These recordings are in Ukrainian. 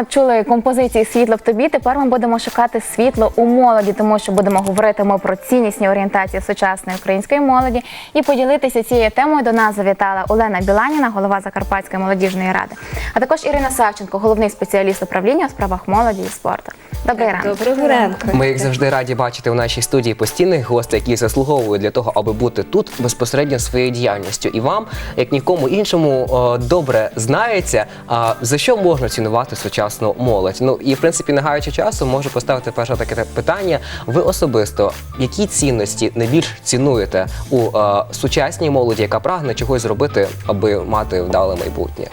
ми чули композиції Світло в тобі. Тепер ми будемо шукати світло у молоді, тому що будемо говорити ми про ціннісні орієнтації сучасної української молоді. І поділитися цією темою до нас завітала Олена Біланіна, голова Закарпатської молодіжної ради, а також Ірина Савченко, головний спеціаліст управління у справах молоді і спорту. Добрий ранок. Доброго ранку. Ми, як завжди, раді бачити у нашій студії постійних гостей, які заслуговують для того, аби бути тут безпосередньо своєю діяльністю. І вам, як нікому іншому, добре знається, за що можна цінувати сучасну молодь. Ну і в принципі, не гаючи часу, можу поставити перше таке питання. Ви особисто які цінності найбільш цінуєте у е, сучасній молоді, яка прагне чогось зробити, аби мати вдале майбутнє?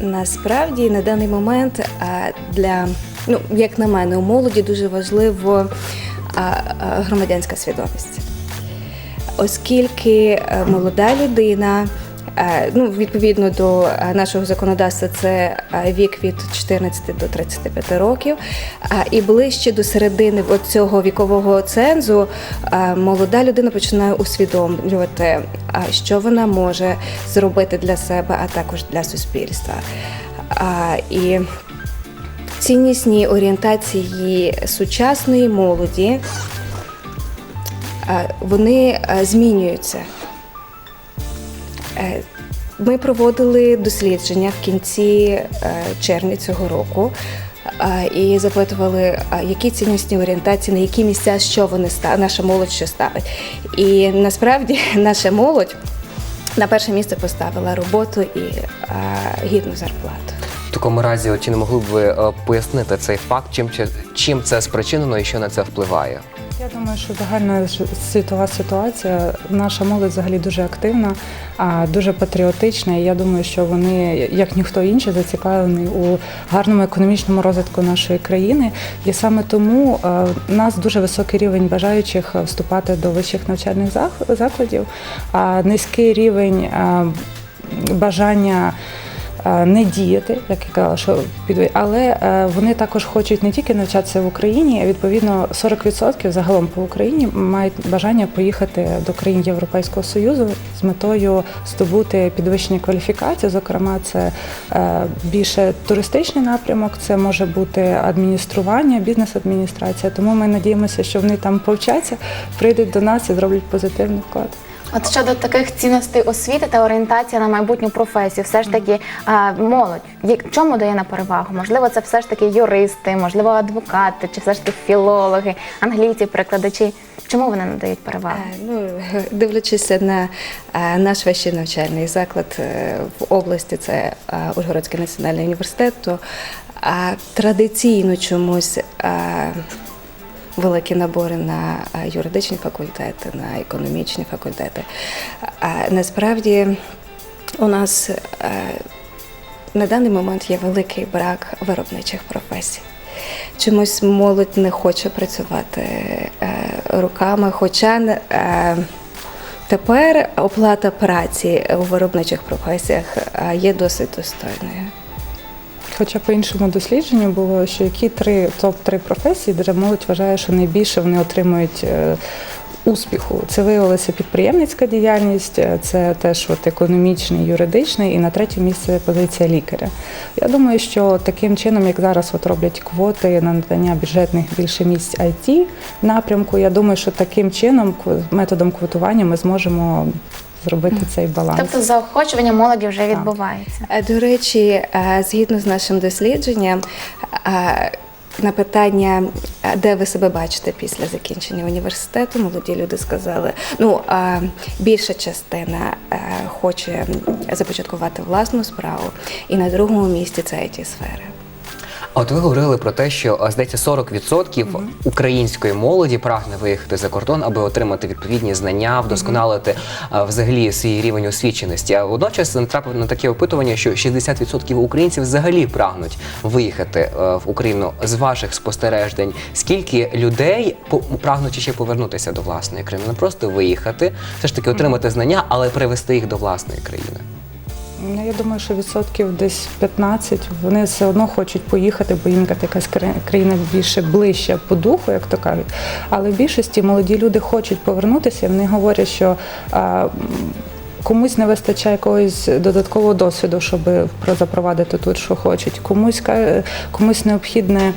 Насправді на даний момент а, для ну як на мене, у молоді дуже важливо а, а, громадянська свідомість, оскільки е, молода людина. Е, Ну, відповідно до е, нашого законодавства, це е, вік від 14 до 35 років. І ближче до середини цього вікового цензу молода людина починає усвідомлювати, що вона може зробити для себе, а також для суспільства. І ціннісні орієнтації сучасної молоді вони змінюються. Е, Ми проводили дослідження в кінці е, червня цього року е, і запитували, які ціннісні орієнтації, на які місця, що вони наша молодь що ставить. І насправді наша молодь на перше місце поставила роботу і гідну зарплату. В такому разі, чи не могли б ви пояснити цей факт, чим, чим це спричинено і що на це впливає? Я думаю, що загальна світова ситуація. Наша молодь взагалі дуже активна, дуже патріотична. І я думаю, що вони, як ніхто інший, зацікавлені у гарному економічному розвитку нашої країни. І саме тому е, у нас дуже високий рівень бажаючих вступати до вищих навчальних закладів, а низький рівень е, бажання. Е, Не діяти, як я казала, що підвищ- але е, вони також хочуть не тільки навчатися в Україні, а відповідно 40% загалом по Україні мають бажання поїхати до країн Європейського Союзу з метою здобути підвищення кваліфікації. Зокрема, це е, більше туристичний напрямок, це може бути адміністрування, бізнес-адміністрація. Тому ми надіємося, що вони там повчаться, прийдуть до нас і зроблять позитивний вклад. От щодо таких цінностей освіти та орієнтація на майбутню професію, все ж таки а, молодь як- чому дає на перевагу? Можливо, це все ж таки юристи, можливо, адвокати, чи все ж таки філологи, англійці, перекладачі. Чому вони надають перевагу? Е, Ну, дивлячись на е, наш вищий навчальний заклад е, в області, це Ужгородський національний університет, то традиційно чомусь великі набори на е, юридичні факультети, на економічні факультети. Насправді у нас е, на даний момент є великий брак виробничих професій. Чомусь молодь не хоче працювати е, руками, хоча тепер оплата праці у виробничих професіях є досить достойною. Хоча по іншому дослідженню було, що які три топ-3 професії, де молодь вважає, що найбільше вони отримують е, успіху. Це виявилася підприємницька діяльність, е, це теж от економічний, юридичний, і на третє місце позиція лікаря. Я думаю, що таким чином, як зараз от роблять квоти на надання бюджетних більше місць IT напрямку, я думаю, що таким чином, методом квотування, ми зможемо зробити цей баланс. Тобто заохочування молоді вже відбувається. Е, До речі, е, згідно з нашим дослідженням, е, на питання, де ви себе бачите після закінчення університету, молоді люди сказали, ну більша частина хоче започаткувати власну справу, і на другому місці це it сфера. А от ви говорили про те, що здається 40% української молоді прагне виїхати за кордон, аби отримати відповідні знання, вдосконалити а, взагалі свій рівень освіченості. А водночас натрапив на таке опитування, що 60% українців взагалі прагнуть виїхати е, в Україну з ваших спостережень. Скільки людей прагнуть ще повернутися до власної країни, не просто виїхати, все ж таки отримати знання, але привести їх до власної країни. Ну, я думаю, що відсотків десь 15 вони все одно хочуть поїхати, бо їм якась кра- країна більше ближче по духу, як то кажуть. Але в більшості молоді люди хочуть повернутися, вони говорять, що а, комусь не вистачає якогось додаткового досвіду, щоб про- запровадити тут, що хочуть. Комусь комусь необхідна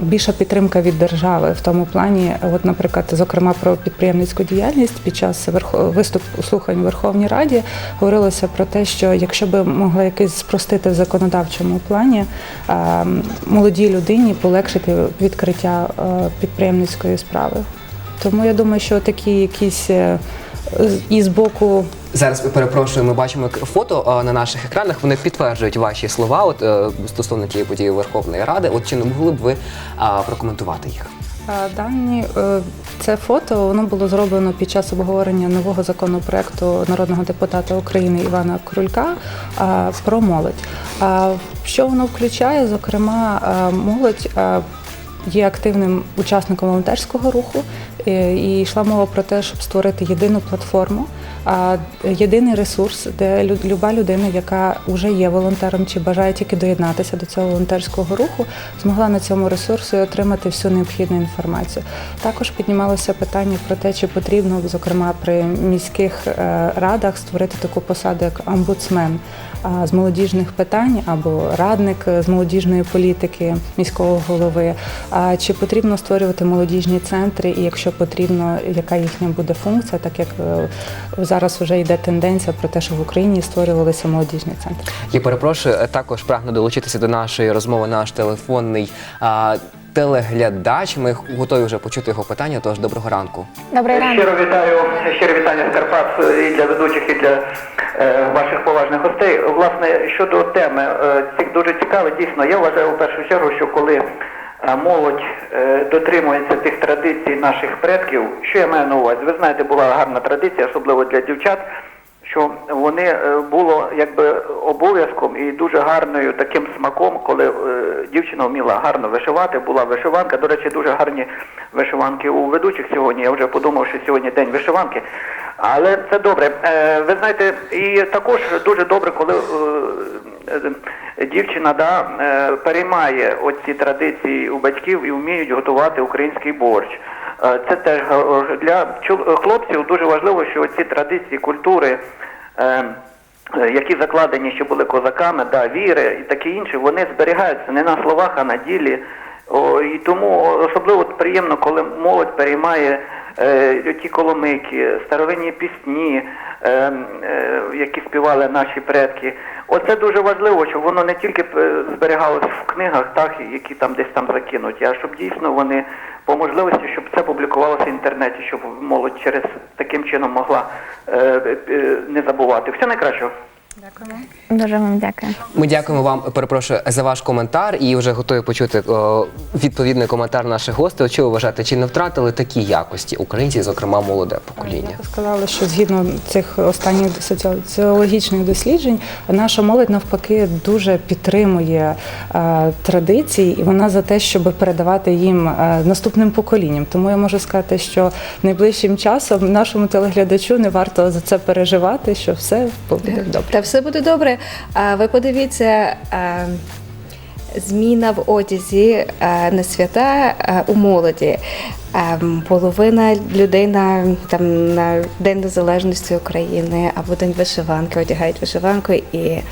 більша підтримка від держави в тому плані. От, наприклад, зокрема про підприємницьку діяльність під час виступу слухань у Верховній Раді говорилося про те, що якщо би могли якось спростити в законодавчому плані молодій людині полегшити відкриття е, підприємницької справи. Тому я думаю, що такі якісь е, і з боку Зараз перепрошую, ми бачимо фото на наших екранах. Вони підтверджують ваші слова. От е, стосовно тієї події Верховної Ради. От чи не могли б ви прокоментувати їх? Дані е, це фото воно було зроблено під час обговорення нового законопроекту народного депутата України Івана Крулька про молодь. Що воно включає? Зокрема, молодь. Є активним учасником волонтерського руху, е, і йшла мова про те, щоб створити єдину платформу, а, єдиний ресурс, де лю- люба людина, яка вже є волонтером чи бажає тільки доєднатися до цього волонтерського руху, змогла на цьому ресурсі отримати всю необхідну інформацію. Також піднімалося питання про те, чи потрібно, зокрема, при міських е, радах створити таку посаду, як омбудсмен з молодіжних питань або радник е, з молодіжної політики міського голови. Чи потрібно створювати молодіжні центри, і якщо потрібно, яка їхня буде функція, так як е, зараз вже йде тенденція про те, що в Україні створювалися молодіжні центри. Я перепрошую, е, також прагну долучитися до нашої розмови наш телефонний телеглядач. Ми готові вже почути його питання. Тож доброго ранку. Добрий ранок. Щиро вітаю, щиро вітання з Карпат і для ведучих, і для е, ваших поважних гостей. Власне, щодо теми, е, ці- дуже цікаво, дійсно, я вважаю в першу чергу, що коли е, молодь е, дотримується тих традицій наших предків, що я маю на увазі? Ви знаєте, була гарна традиція, особливо для дівчат. Що вони е, було якби обов'язком і дуже гарною таким смаком, коли е, дівчина вміла гарно вишивати, була вишиванка. До речі, дуже гарні вишиванки у ведучих сьогодні. Я вже подумав, що сьогодні день вишиванки. Але це добре. Е, ви знаєте, і також дуже добре, коли е, дівчина да, е, переймає оці традиції у батьків і вміють готувати український борщ. Е, Це теж для хлопців дуже важливо, що ці традиції, культури, які закладені, що були козаками, да, віри і таке інше, вони зберігаються не на словах, а на ділі. О, і тому особливо приємно, коли молодь переймає е, ті коломики, старовинні пісні, е, е, які співали наші предки. Оце дуже важливо, щоб воно не тільки е, зберігалось в книгах, так, які там десь там закинуті, а щоб дійсно вони по можливості, щоб це публікувалося в інтернеті, щоб молодь через таким чином могла е, е, не забувати. Все найкращого. Дуже вам дякую. Ми дякуємо вам, перепрошую, за ваш коментар і вже готові почути о, відповідний коментар наших гостей. Що ви вважаєте, чи не втратили такі якості українці, зокрема молоде покоління? Я сказала, що згідно цих останніх соціологічних досліджень, наша молодь навпаки дуже підтримує е, традиції, і вона за те, щоб передавати їм е, наступним поколінням. Тому я можу сказати, що найближчим часом нашому телеглядачу не варто за це переживати, що все буде добре. Все буде добре. Ви подивіться. Зміна в одязі а, на свята у молоді. Половина людей на, там, на День Незалежності України або День вишиванки одягають вишиванку, і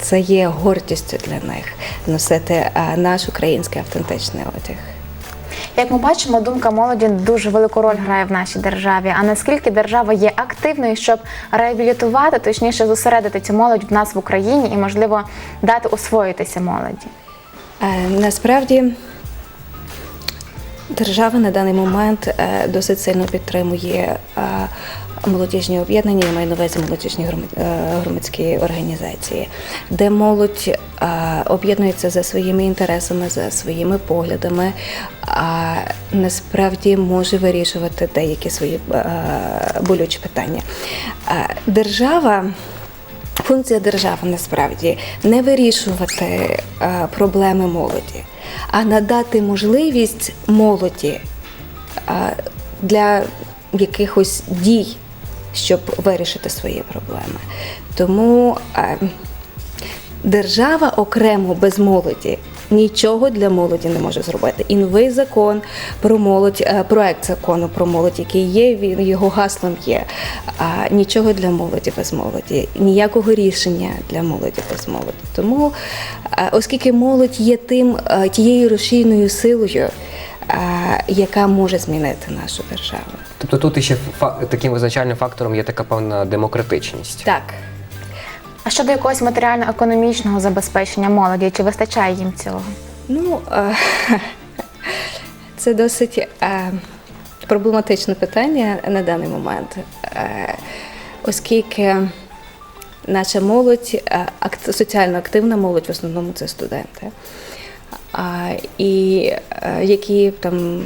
це є гордістю для них носити наш український автентичний одяг. Як ми бачимо, думка молоді дуже велику роль грає в нашій державі. А наскільки держава є активною, щоб реабілітувати, точніше зосередити цю молодь в нас в Україні і, можливо, дати освоїтися молоді? Е, Насправді держава на даний момент е, досить сильно підтримує е, молодіжні об'єднання, я маю на увазі молодіжні е, громадські організації, де молодь е, об'єднується за своїми інтересами, за своїми поглядами, а насправді може вирішувати деякі свої е, болючі питання. Держава. Функція держави насправді не вирішувати е, проблеми молоді, а надати можливість молоді е, для якихось дій, щоб вирішити свої проблеми. Тому е, держава окремо без молоді нічого для молоді не може зробити. І новий закон про молодь, е, проект закону про молодь, який є, він його гаслом є. А нічого для молоді без молоді, ніякого рішення для молоді без молоді. Тому, е, оскільки молодь є тим тією рушійною силою, яка може змінити нашу державу. Тобто тут ще таким визначальним фактором є така певна демократичність. Так. А щодо якогось матеріально-економічного забезпечення молоді, чи вистачає їм цього? Ну, е, це досить е, проблематичне питання на даний момент, е, оскільки наша молодь, соціально активна молодь, в основному це студенти, і е, які там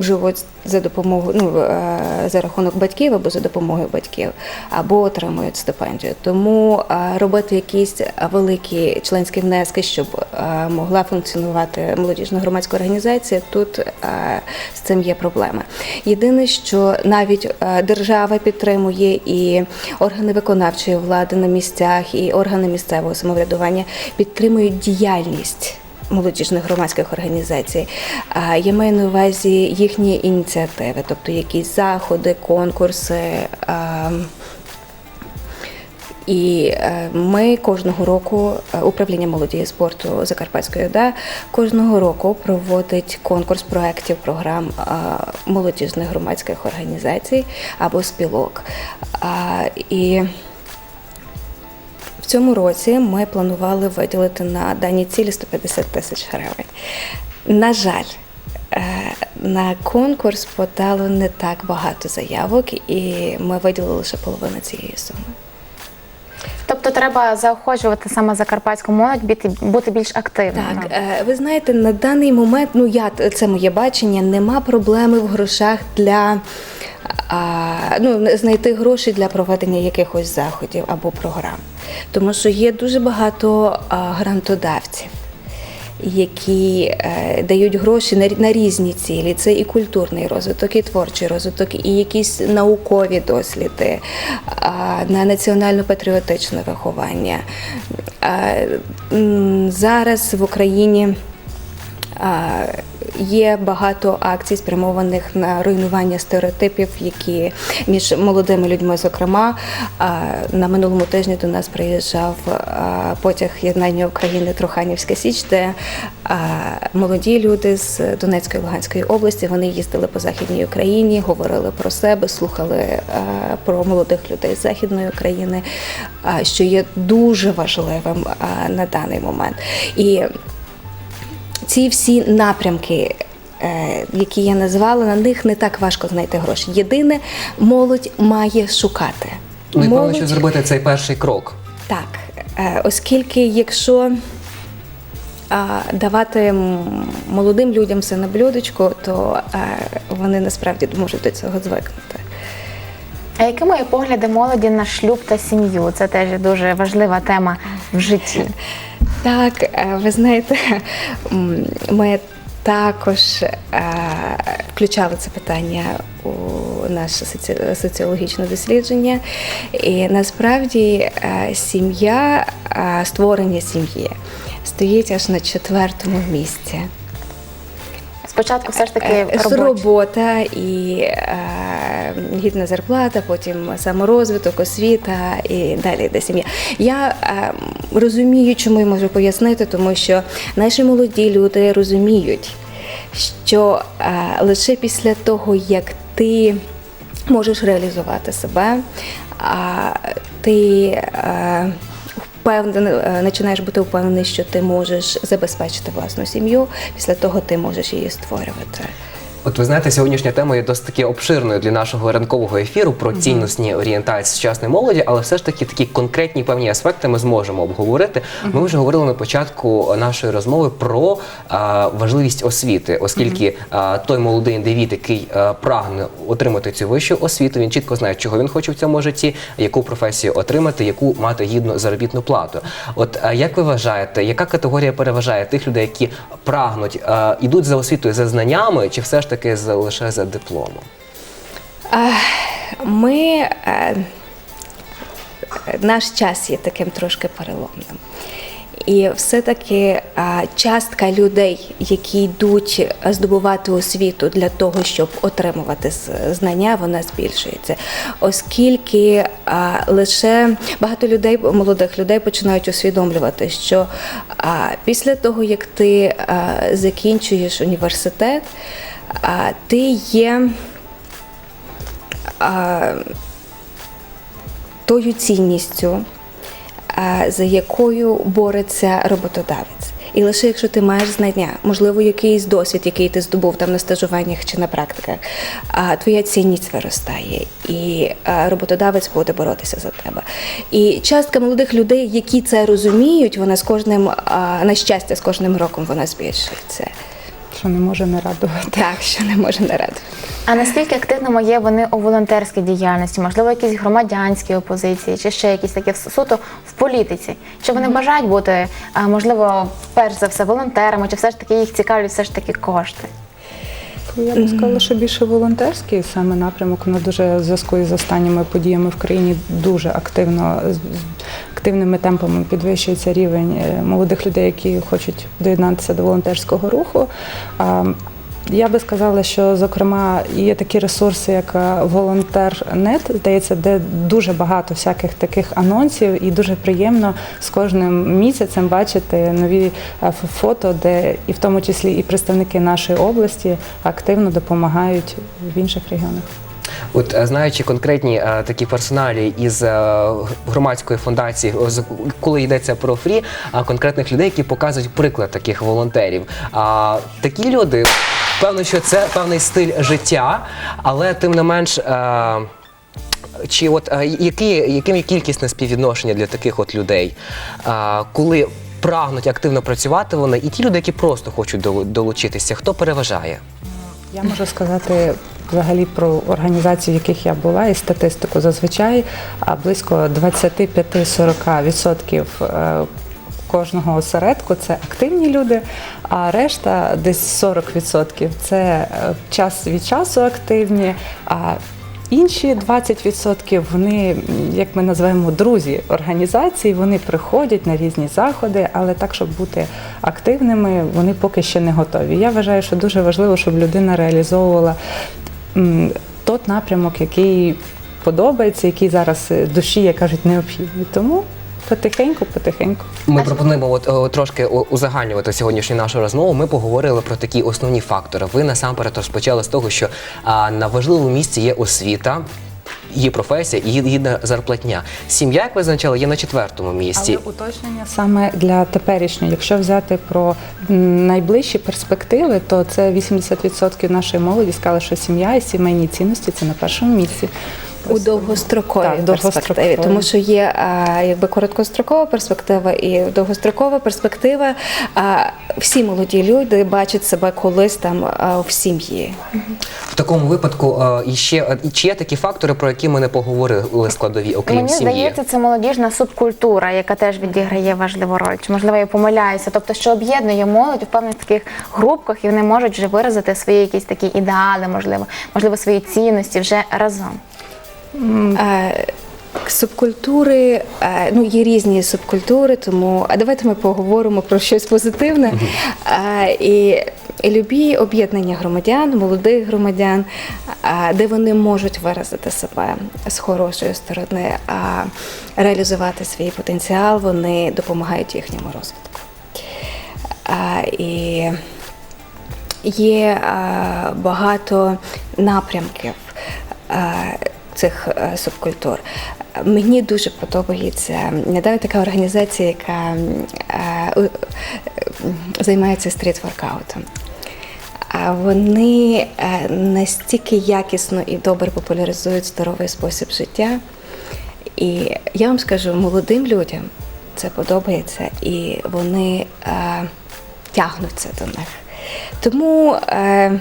живуть за допомогою ну, е, за рахунок батьків або за допомогою батьків, або отримують стипендію. Тому е, робити якісь великі членські внески, щоб могла функціонувати молодіжна громадська організація, тут з цим є проблема. Єдине, що навіть держава підтримує і органи виконавчої влади на місцях, і органи місцевого самоврядування підтримують діяльність молодіжних громадських організацій. Я маю на увазі їхні ініціативи, тобто якісь заходи, конкурси. І е, ми кожного року е, управління молоді і спорту Закарпатської ОДА кожного року проводить конкурс проєктів програм е, молодіжних громадських організацій або спілок. І цьому році ми планували виділити на дані цілі 150 тисяч гривень. На жаль, е, на конкурс подало не так багато заявок, і ми виділили лише половину цієї суми. Тобто треба заохочувати саме закарпатську молодь бути, бути більш активною. Так, е, ви знаєте, на даний момент, ну я це моє бачення, нема проблеми в грошах для ну, знайти гроші для проведення якихось заходів або програм. Тому що є дуже багато грантодавців. Які е, дають гроші на, на різні цілі. Це і культурний розвиток, і творчий розвиток, і якісь наукові досліди, а, на національно-патріотичне виховання. М, зараз в Україні Є багато акцій, спрямованих на руйнування стереотипів, які між молодими людьми, зокрема, на минулому тижні до нас приїжджав потяг єднання України Труханівська Січ, де молоді люди з Донецької Луганської області вони їздили по західній Україні, говорили про себе, слухали про молодих людей з західної України, що є дуже важливим на даний момент. І ці всі напрямки, е, які я назвала, на них не так важко знайти гроші. Єдине, молодь має шукати. Ну і Молодь- що зробити цей перший крок. так, е, оскільки якщо давати молодим людям все на блюдечку, то е, вони насправді можуть до цього звикнути. А якими є погляди молоді на шлюб та сім'ю? Це теж дуже важлива тема в житті. Так, е, ви знаєте, ми також е, включали це питання у наше соці- соціологічне дослідження. І насправді е, сім'я, створення сім'ї стоїть аж на четвертому місці. Спочатку все ж таки Е, робочі. робота і е, гідна зарплата, потім саморозвиток, освіта і далі йде сім'я. Я е, розумію, чому я можу пояснити, тому що наші молоді люди розуміють, що е, лише після того, як ти можеш реалізувати себе, а ти е, впевнений, е, починаєш бути впевнений, що ти можеш забезпечити власну сім'ю. Після того ти можеш її створювати. От ви знаєте, сьогоднішня тема є досить таки обширною для нашого ранкового ефіру про цінностні орієнтації сучасної молоді, але все ж таки такі конкретні певні аспекти ми зможемо обговорити. Ми вже говорили на початку нашої розмови про а, важливість освіти, оскільки а, той молодий індивід, який а, прагне отримати цю вищу освіту, він чітко знає, чого він хоче в цьому житті, яку професію отримати, яку мати гідну заробітну плату. От а, як ви вважаєте, яка категорія переважає тих людей, які прагнуть, а, ідуть за освітою за знаннями, чи все ж таки за лише за дипломом? Ми е, наш час є таким трошки переломним. І все-таки частка людей, які йдуть здобувати освіту для того, щоб отримувати знання, вона збільшується. Оскільки лише багато людей, молодих людей починають усвідомлювати, що після того, як ти закінчуєш університет, ти є тою цінністю, за якою бореться роботодавець. І лише якщо ти маєш знання, можливо, якийсь досвід, який ти здобув там на стажуваннях чи на практиках, твоя цінність виростає, і роботодавець буде боротися за тебе. І частка молодих людей, які це розуміють, вона з кожним, на щастя, з кожним роком вона збільшується. Що не може не радувати. Так, що не може не радувати. А наскільки активними є вони у волонтерській діяльності, можливо, якісь громадянські опозиції, чи ще якісь такі суто в політиці? Чи вони бажають бути, можливо, перш за все волонтерами, чи все ж таки їх цікавлять все ж таки кошти? Я би сказала, що більше волонтерський саме напрямок. Воно дуже в зв'язку із останніми подіями в країні дуже активно з- з активними темпами підвищується рівень е, молодих людей, які хочуть доєднатися до волонтерського руху. Я би сказала, що зокрема є такі ресурси, як е, волонтернет, здається, де дуже багато всяких таких анонсів, і дуже приємно з кожним місяцем бачити нові е, фото, де і в тому числі і представники нашої області активно допомагають в інших регіонах. От е, знаючи конкретні е, такі персоналі із е, громадської фундації, з- коли йдеться про фрі, а конкретних людей, які показують приклад таких волонтерів. А такі люди, певно, що це певний стиль життя, але тим не менш. е, Чи от які, яким є кількісне співвідношення для таких от людей, е, коли прагнуть активно працювати вони, і ті люди, які просто хочуть долу- долучитися, хто переважає? Я можу сказати взагалі про організації, в яких я була, і статистику зазвичай близько 25-40% е, кожного осередку це активні люди, а решта десь 40% це е, час від часу активні. А Інші 20% вони, як ми називаємо, друзі організації, вони приходять на різні заходи, але так, щоб бути активними, вони поки ще не готові. Я вважаю, що дуже важливо, щоб людина реалізовувала тот напрямок, який подобається, який зараз е, душі, як кажуть, необхідний. Тому потихеньку, потихеньку. Ми пропонуємо от, о, трошки о- узагальнювати сьогоднішню нашу розмову. Ми поговорили про такі основні фактори. Ви насамперед розпочали з того, що а, на важливому місці є освіта. Її професія і її її зарплатня. Сім'я, як ви зазначали, є на четвертому місці. Але уточнення саме для теперішнього. Якщо взяти про м, найближчі перспективи, то це 80% нашої молоді сказали, що сім'я і сімейні цінності це на першому місці. У довгостроковій Так, перспективі, тому що є а, якби короткострокова перспектива і довгострокова перспектива. А, всі молоді люди бачать себе колись там а, в сім'ї. В такому випадку е, і ще і чи є такі фактори, про які ми не поговорили складові, окрім Мені сім'ї? здається, це молодіжна субкультура, яка теж відіграє важливу роль. Чи можливо я помиляюся? Тобто, що об'єднує молодь в певних таких групках, і вони можуть вже виразити свої якісь такі ідеали, можливо, можливо, свої цінності вже разом. Е, Субкультури, е, ну є різні субкультури, тому а давайте ми поговоримо про щось позитивне. Е, І любі об'єднання громадян, молодих громадян, де вони можуть виразити себе з хорошої сторони, а реалізувати свій потенціал, вони допомагають їхньому розвитку. І є багато напрямків цих е, субкультур. Мені дуже подобається недавно така організація, яка е, е, займається стріт-воркаутом. Вони настільки якісно і добре популяризують здоровий спосіб життя. І я вам скажу, молодим людям це подобається, і вони тягнуться до них. Тому е,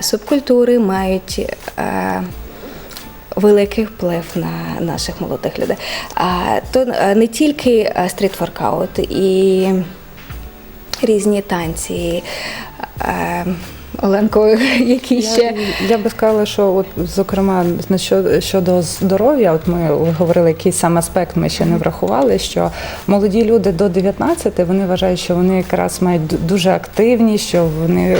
субкультури мають е, великий вплив на наших молодих людей. То е, не тільки е, стріт-воркаут, і різні танці. Оленко, які ще Я, я би сказала, що от зокрема щодо здоров'я, от ми говорили, який сам аспект ми ще не врахували. Що молоді люди до 19, вони вважають, що вони якраз мають дуже активні, що вони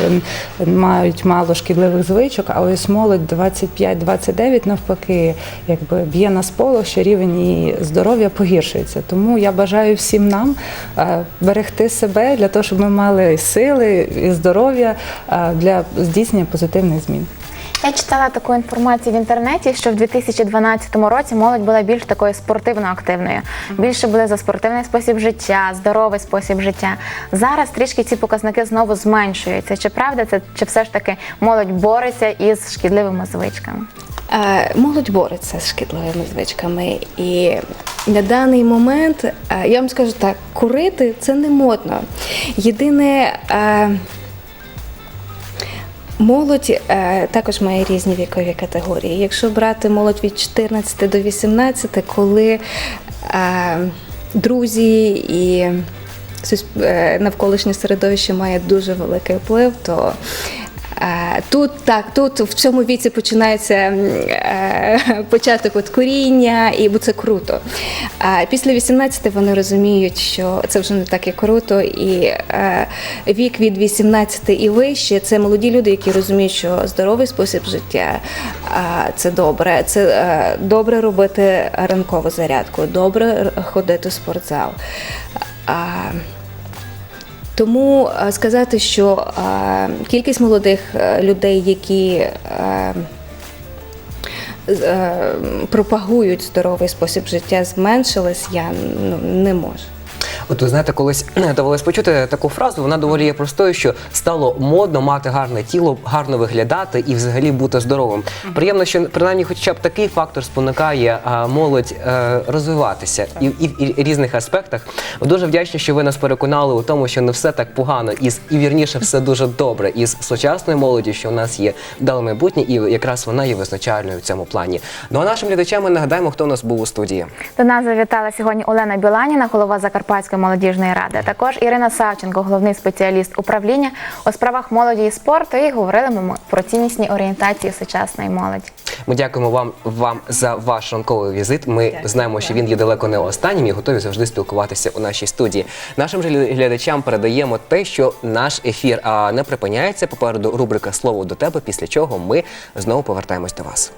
мають мало шкідливих звичок. А ось молодь 25-29 навпаки, якби б'є на сполох, що рівень її здоров'я погіршується. Тому я бажаю всім нам е, берегти себе для того, щоб ми мали сили і здоров'я е, для здійснення позитивних змін. Я читала таку інформацію в інтернеті, що в 2012 році молодь була більш такою спортивно активною. Більше були за спортивний спосіб життя, здоровий спосіб життя. Зараз трішки ці показники знову зменшуються. Чи правда це, чи все ж таки молодь бореться із шкідливими звичками? Е, Молодь бореться з шкідливими звичками, і на даний момент е, я вам скажу так: курити це не модно. Єдине. е, Молодь е, також має різні вікові категорії. Якщо брати молодь від 14 до 18, коли е, друзі і е, навколишнє середовище має дуже великий вплив, то тут так, тут в цьому віці починається е, початок от куріння, і це круто. А після 18 вони розуміють, що це вже не так і круто, і е, вік від 18 і вище це молоді люди, які розуміють, що здоровий спосіб життя це добре. Це е, добре робити ранкову зарядку, добре ходити в спортзал. Тому е, сказати, що е, кількість молодих е, людей, які пропагують здоровий спосіб життя, зменшилась, я ну, не можу. От ви знаєте, колись довелось почути таку фразу. Вона доволі є простою, що стало модно мати гарне тіло, гарно виглядати і взагалі бути здоровим. Приємно, що принаймні, хоча б такий фактор спонукає а, молодь е, розвиватися і, і в і різних аспектах. Дуже вдячні, що ви нас переконали у тому, що не все так погано, і, і вірніше все дуже добре із сучасною молоді, що у нас є вдале майбутнє, і якраз вона є визначальною в цьому плані. Ну а нашим глядачам ми нагадаємо, хто у нас був у студії. До нас завітала сьогодні Олена Біланіна, голова Закарпатської молодіжної ради. Також Ірина Савченко, головний спеціаліст управління у справах молоді і спорту. І говорили ми про ціннісні орієнтації сучасної молоді. Ми дякуємо вам, вам за ваш ранковий візит. Ми знаємо, що він є далеко не останнім і готові завжди спілкуватися у нашій студії. Нашим же глядачам передаємо те, що наш ефір а, не припиняється. Попереду рубрика Слово до тебе, після чого ми знову повертаємось до вас.